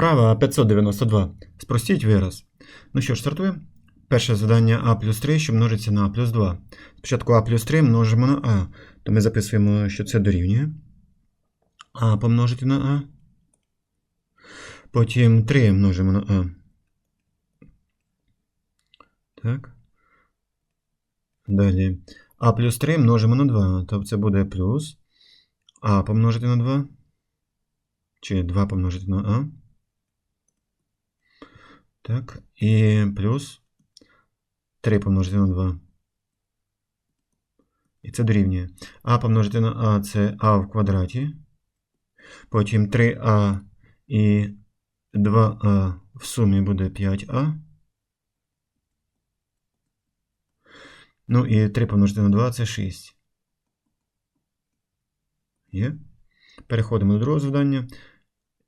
Вправа 592. Спростіть вираз. Ну що ж, стартуємо. Перше завдання а плюс 3, що множиться на а плюс 2. Спочатку а плюс 3 множимо на а. То ми записуємо, що це дорівнює. А помножити на а. Потім 3 множимо на а. Так. Далі. А плюс 3 множимо на 2. Тобто це буде плюс. А помножити на 2. Чи 2 помножити на а. Так, і плюс 3 помножити на 2. І це дорівнює. А помножити на А це А в квадраті. Потім 3А і 2А в сумі буде 5А. Ну і 3 помножити на 2 це 6. Є. Переходимо до другого завдання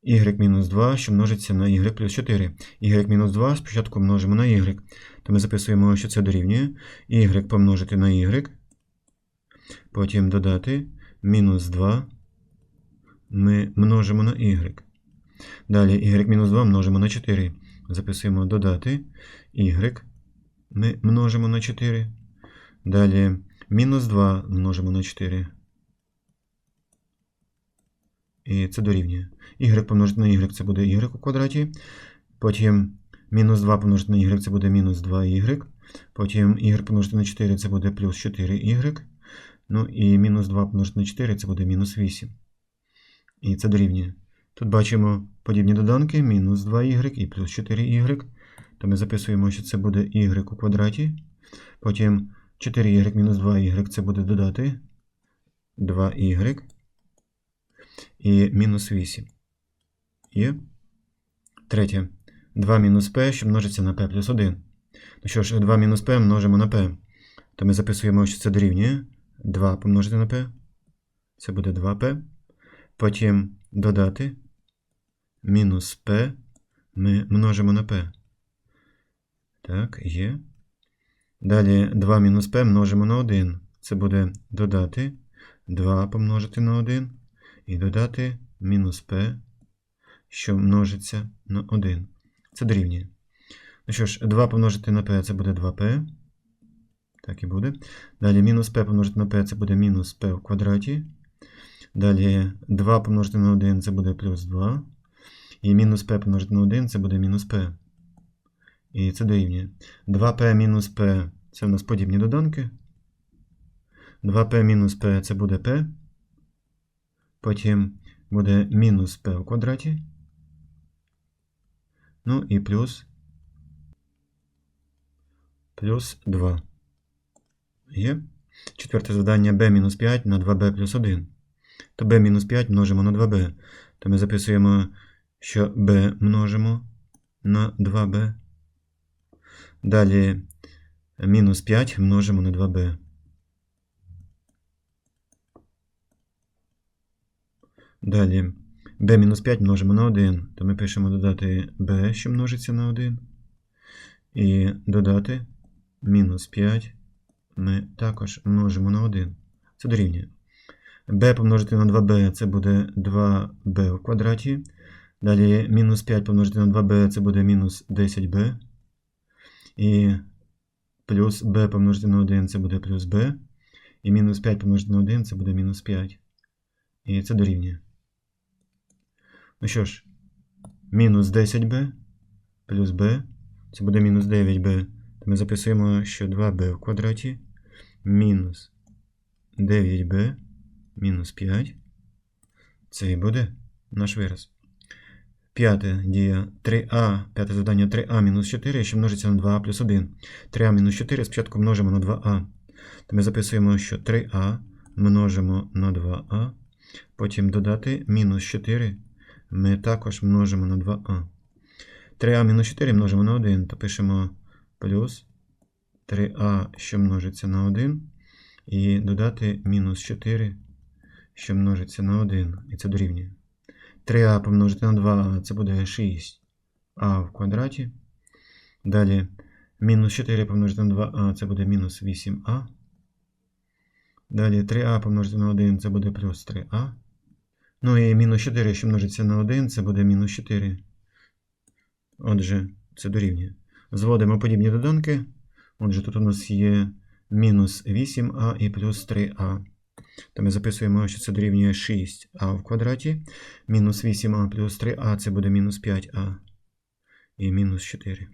y-2, що множиться на y плюс 4. y-2 спочатку множимо на y. То ми записуємо, що це дорівнює. y помножити на y. Потім додати мінус 2. Ми множимо на y. Далі y-2 множимо на 4. Записуємо додати y. Ми множимо на 4. Далі мінус 2 множимо на 4. І це дорівнює. y помножити на y це буде y у квадраті. Потім мінус 2 помножити на y це буде мінус 2y. Потім y помножити на 4 це буде плюс 4y. Ну і мінус 2 помножити на 4 це буде мінус 8. І це дорівнює. Тут бачимо подібні доданки: мінус 2y і плюс 4y. То ми записуємо, що це буде y у квадраті. Потім 4y мінус 2y це буде додати 2y і мінус 8. Є. Третє. 2 мінус p, що множиться на p плюс 1. Ну що ж, 2 мінус p множимо на p. То ми записуємо, що це дорівнює 2 помножити на p. Це буде 2p. Потім додати мінус p ми множимо на p. Так, є. Далі 2 мінус p множимо на 1. Це буде додати 2 помножити на 1 і додати мінус p, що множиться на 1. Це дорівнює. Ну що ж, 2 помножити на p це буде 2p. Так і буде. Далі мінус p помножити на p це буде мінус p в квадраті. Далі 2 помножити на 1 це буде плюс 2. І мінус p помножити на 1 це буде мінус p. І це дорівнює. 2p мінус p це у нас подібні доданки. 2p мінус p це буде p. Потім буде мінус p у квадраті. Ну і плюс плюс 2. Є. Четверте завдання b мінус 5 на 2b плюс 1. То b мінус 5 множимо на 2b. То ми записуємо, що b множимо на 2b. Далі мінус 5 множимо на 2b. Далі b-5 множимо на 1, то ми пишемо додати b, що множиться на 1. І додати мінус 5 ми також множимо на 1. Це дорівнює. b помножити на 2b це буде 2b в квадраті. Далі мінус 5 помножити на 2b це буде мінус 10b. І плюс b помножити на 1 це буде плюс b. І мінус 5 помножити на 1 це буде мінус 5. І це дорівнює. Ну що ж, мінус 10b плюс b, це буде мінус 9b. То ми записуємо, що 2b в квадраті мінус 9b мінус 5. Це і буде наш вираз. П'яте дія 3а, п'яте завдання 3а мінус 4, що множиться на 2а плюс 1. 3а мінус 4 спочатку множимо на 2а. То ми записуємо, що 3а множимо на 2а, потім додати мінус 4 ми також множимо на 2а. 3а мінус 4 множимо на 1, то пишемо плюс 3а, що множиться на 1, і додати мінус 4, що множиться на 1, і це дорівнює. 3а помножити на 2а, це буде 6а в квадраті. Далі мінус 4 помножити на 2а, це буде мінус 8а. Далі 3а помножити на 1, це буде плюс 3а. Ну і мінус 4, що множиться на 1, це буде мінус 4. Отже, це дорівнює. Зводимо подібні доданки. Отже, тут у нас є мінус 8а і плюс 3а. То ми записуємо, що це дорівнює 6а в квадраті. Мінус 8а плюс 3а це буде мінус 5а. І мінус 4.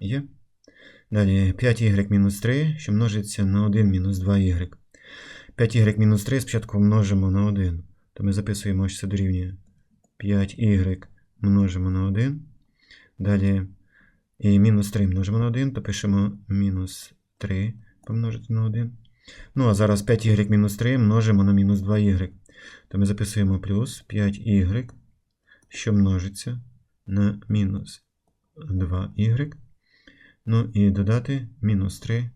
Є. Далі 5y мінус 3, що множиться на 1 мінус 2y. 5y мінус 3 спочатку множимо на 1. То ми записуємо, що це дорівнює 5y множимо на 1. Далі і мінус 3 множимо на 1, то пишемо мінус 3 помножити на 1. Ну, а зараз 5y мінус 3 множимо на мінус 2y. То ми записуємо плюс 5y, що множиться на мінус 2y. Ну і додати мінус 3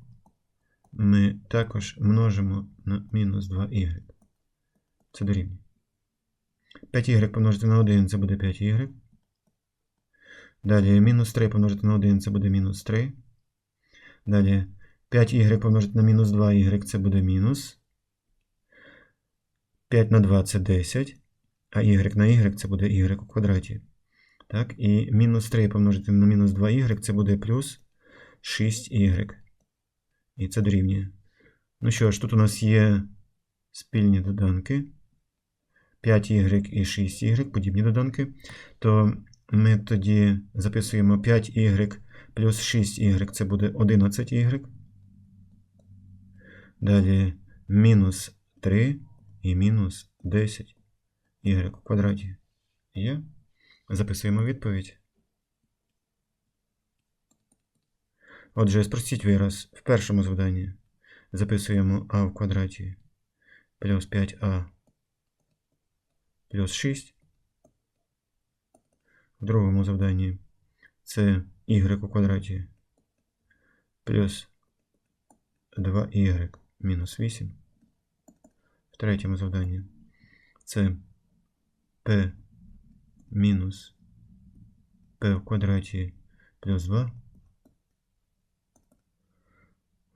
ми також множимо на мінус 2y. Це дорівнює. 5y помножити на 1 це буде 5y. Далі мінус 3 помножити на 1 це буде мінус 3. Далі 5y помножити на мінус 2y це буде мінус. 5 на 2 це 10. А y на y це буде y у квадраті. Так, і мінус 3 помножити на мінус 2y це буде плюс 6y. І це дорівнює. Ну що ж, тут у нас є спільні доданки. 5y і 6y, подібні доданки. То ми тоді записуємо 5y плюс 6y це буде 11y. Далі мінус 3 і мінус 10y у квадраті. Є? Записуємо відповідь. Отже, спростіть вираз в першому завданні. Записуємо а в квадраті плюс 5а плюс 6. В другому завданні це y у квадраті плюс 2y мінус 8. В третьому завданні це p мінус p в квадраті плюс 2.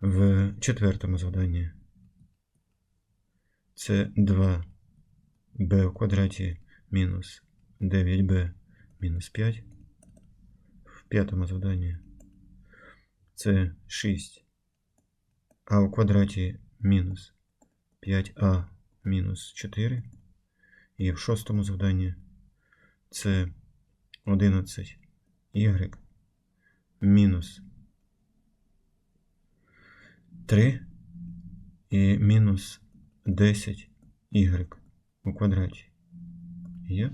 В четвертому завданні це 2b в квадраті мінус 9b мінус 5. В п'ятому завданні це 6 а у квадраті мінус 5а мінус 4. І в шостому завданні це 11 y мінус 3 і мінус 10 y у квадраті. Є?